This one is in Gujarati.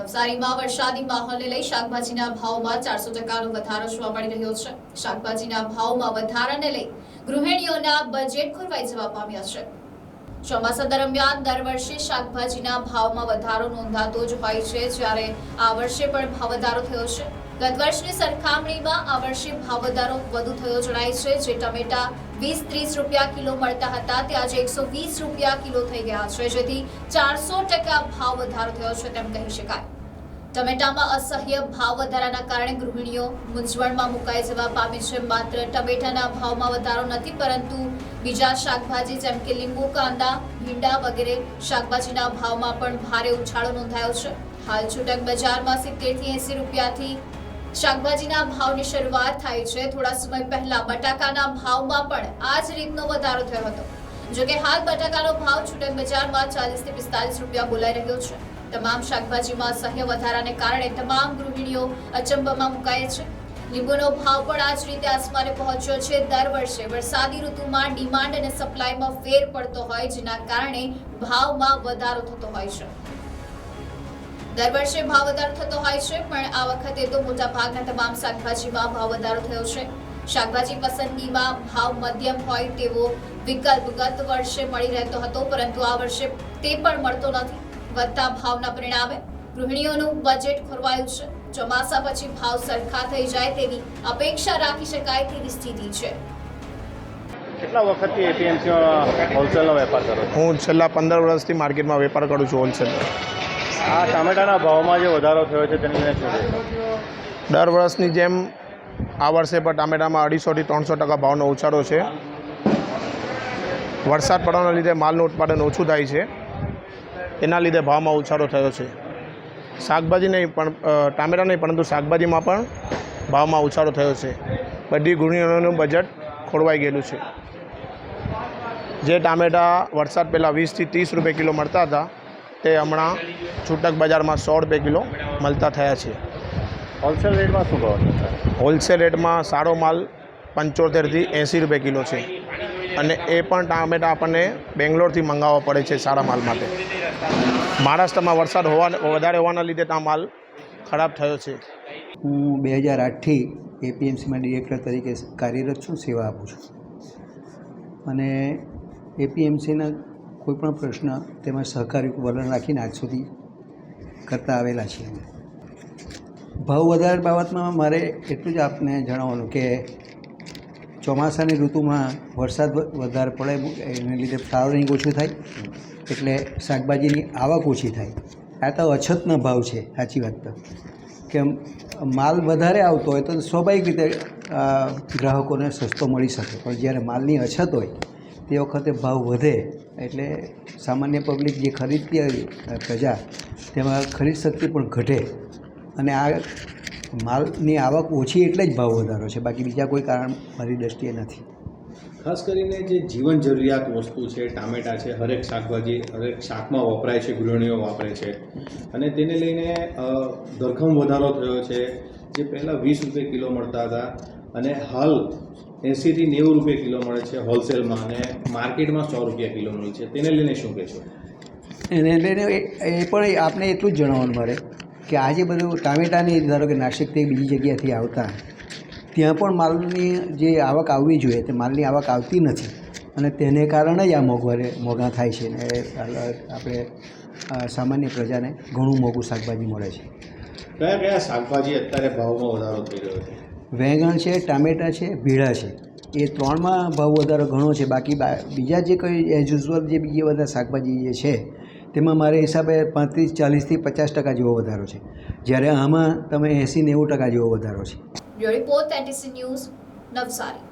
નવસારીમાં વરસાદી માહોલને લઈ શાકભાજીના ભાવમાં ચારસો ટકાનો વધારો જોવા મળી રહ્યો છે. શાકભાજીના ભાવમાં વધારાને લઈ ગૃહિણીઓના બજેટ ખોરવાઈ જવા પામ્યા છે. ચોમાસા દરમિયાન દર વર્ષે શાકભાજીના ભાવમાં વધારો નોંધાતો જ હોય છે, જ્યારે આ વર્ષે પણ ભાવ વધારો થયો છે. ગત વર્ષની સરખામણીમાં આ વર્ષે ભાવ વધારો વધુ થયો જણાય છે, જે ટમેટા વીસ ત્રીસ રૂપિયા કિલો મળતા હતા. તે આજે એકસો વીસ રૂપિયા કિલો થઈ ગયા છે. જેથી ચારસો ટકા ભાવ વધારો થયો છે તેમ કહી શકાય. ટમેટામાં અસહ્ય ભાવ વધારાના કારણે ગૃહિણીઓ મૂંઝવણમાં મુકાઈ જવા પામી છે. માત્ર ટમેટાના ભાવમાં વધારો નથી, પરંતુ બીજા શાકભાજી જેમ કે લીંબુ, કાંદા, ભીંડા વગેરે શાકભાજીના ભાવમાં પણ ભારે ઉછાળો નોંધાયો છે. હાલ છૂટક બજારમાં સિત્તેરથી એસી રૂપિયાથી શાકભાજીના ભાવની શરૂઆત થાય છે. થોડા સમય પહેલા બટાકાના ભાવમાં પણ આ જ રીતનો વધારો થયો હતો. જોકે હાલ બટાકાનો ભાવ છૂટક બજારમાં ચાલીસથી પિસ્તાલીસ રૂપિયા બોલાઈ રહ્યો છે. તમામ શાકભાજીમાં સહ્ય વધારાને કારણે તમામ ગૃહિણીઓ અચંબામાં મુકાય છે. લીંબુનો ભાવ પણ આ જ રીતે આસમાને પહોંચ્યો છે. દર વર્ષે વરસાદી ઋતુમાં ડિમાન્ડ અને સપ્લાયમાં ફેર પડતો હોય, જેના કારણે ભાવમાં વધારો થતો હોય છે. દર વર્ષે ભાવ વધારો થતો હોય છે પણ આ વખતે તો મોટા ભાગના તમામ શાકભાજીમાં ભાવ વધારો થયો છે. શાકભાજી પસંદગીમાં ભાવ મધ્યમ હોય તેવો વિકલ્પ ગત વર્ષે મળી રહેતો હતો પરંતુ આ વર્ષે તે પણ મળતો નથી. વધતા ભાવના પરિણામે ગૃહિણીઓનું બજેટ ખોરવાયું છે. ચોમાસા પછી ભાવ સરખા થઈ જાય તેવી અપેક્ષા રાખી શકાય તેવી સ્થિતિ છે. કેટલા વખતથી એપીએમસીમાં હોલસેલનો વેપાર કરો હું છેલ્લા પંદર વર્ષથી માર્કેટમાં વેપાર કરું છું હોલસેલ આ ટામેટાના ભાવમાં જે વધારો થયો છે તેની દર વર્ષની જેમ આ વર્ષે પણ ટામેટામાં અઢીસોથી ત્રણસો ટકા ભાવનો ઉછાળો છે. વરસાદ પડવાના લીધે માલનું ઉત્પાદન ઓછું થાય છે. એના લીધે ભાવમાં ઉછાળો થયો છે. શાકભાજી નહીં, પણ ટામેટા નહીં, પરંતુ શાકભાજીમાં પણ ભાવમાં ઉછાળો થયો છે. બધી ગૃહિણીઓનું બજેટ ખોરવાઈ ગયેલું છે. જે ટામેટા વરસાદ પહેલાં વીસથી ત્રીસ રૂપિયા કિલો મળતા હતા તે હમણાં છૂટક બજારમાં સો રૂપિયા કિલો મળતા થયા છે. હોલસેલ રેટમાં શું ભાવ હોલસેલ રેટમાં સારો માલ પંચોતેરથી એંસી રૂપિયા કિલો છે. અને એ પણ ટામેટા આપણને બેંગ્લોરથી મંગાવવા પડે છે સારા માલ માટે. મહારાષ્ટ્રમાં વરસાદ હોવા વધારે હોવાના લીધે ત્યાં માલ ખરાબ થયો છે. હું બે હજાર આઠથી એપીએમસીમાં ડિરેક્ટર તરીકે કાર્યરત છું સેવા આપું છું. અને એપીએમસીના કોઈપણ પ્રશ્ન તેમાં સહકારી વલણ રાખીને આજ સુધી કરતા આવેલા છીએ. ભાવ વધારે બાબતમાં મારે એટલું જ આપને જણાવવાનું કે ચોમાસાની ઋતુમાં વરસાદ વધારે પડે એને લીધે ફ્લાવરિંગ ઓછું થાય, એટલે શાકભાજીની આવક ઓછી થાય. આ તો અછતનો ભાવ છે, સાચી વાત તો. કે માલ વધારે આવતો હોય તો સ્વાભાવિક રીતે ગ્રાહકોને સસ્તો મળી શકે, પણ જ્યારે માલની અછત હોય તે વખતે ભાવ વધે એટલે સામાન્ય પબ્લિક જે ખરીદતી હોય પ્રજા, તેમાં ખરીદ શક્તિ પણ ઘટે. અને આ માલની આવક ઓછી એટલે જ ભાવ વધારો છે. બાકી બીજા કોઈ કારણ મારી દ્રષ્ટિએ નથી. ખાસ કરીને જે જીવન જરૂરિયાત વસ્તુ છે, ટામેટા છે, હરેક શાકભાજી, હરેક શાકમાં વપરાય છે, ગૃહિણીઓ વાપરે છે. અને તેને લઈને ધરખમ વધારો થયો છે. જે પહેલાં વીસ રૂપિયા કિલો મળતા હતા અને હાલ એંસીથી નેવું રૂપિયા કિલો મળે છે હોલસેલમાં અને માર્કેટમાં સો રૂપિયા કિલો મળે છે. તેને લઈને શું કહેશો? એને લઈને એ પણ આપણે એટલું જ જણાવવાનું મળે કે આજે બધું ટામેટાની ધારો કે નાસિકથી બીજી જગ્યાથી આવતા ત્યાં પણ માલની જે આવક આવવી જોઈએ તે માલની આવક આવતી નથી. અને તેને કારણે જ આ મોંઘવારે મોંઘા થાય છે ને આપણે સામાન્ય પ્રજાને ઘણું મોંઘું શાકભાજી મળે છે. કયા કયા શાકભાજી અત્યારે ભાવમાં વધારો થઈ રહ્યો છે? વેંગણ છે, ટામેટાં છે, ભીડા છે. એ ત્રણમાં ભાવ વધારો ઘણો છે. બાકી બીજા જે કંઈ એઝ યુઝ્યુઅલ જે બીજા બધા શાકભાજી જે છે, તેમાં મારે હિસાબે પાંત્રીસ, ચાલીસથી પચાસ ટકા જેવો વધારો છે. જ્યારે આમાં તમે એંસી નેવું ટકા જેવો વધારો છે. ન્યૂઝ નવસારી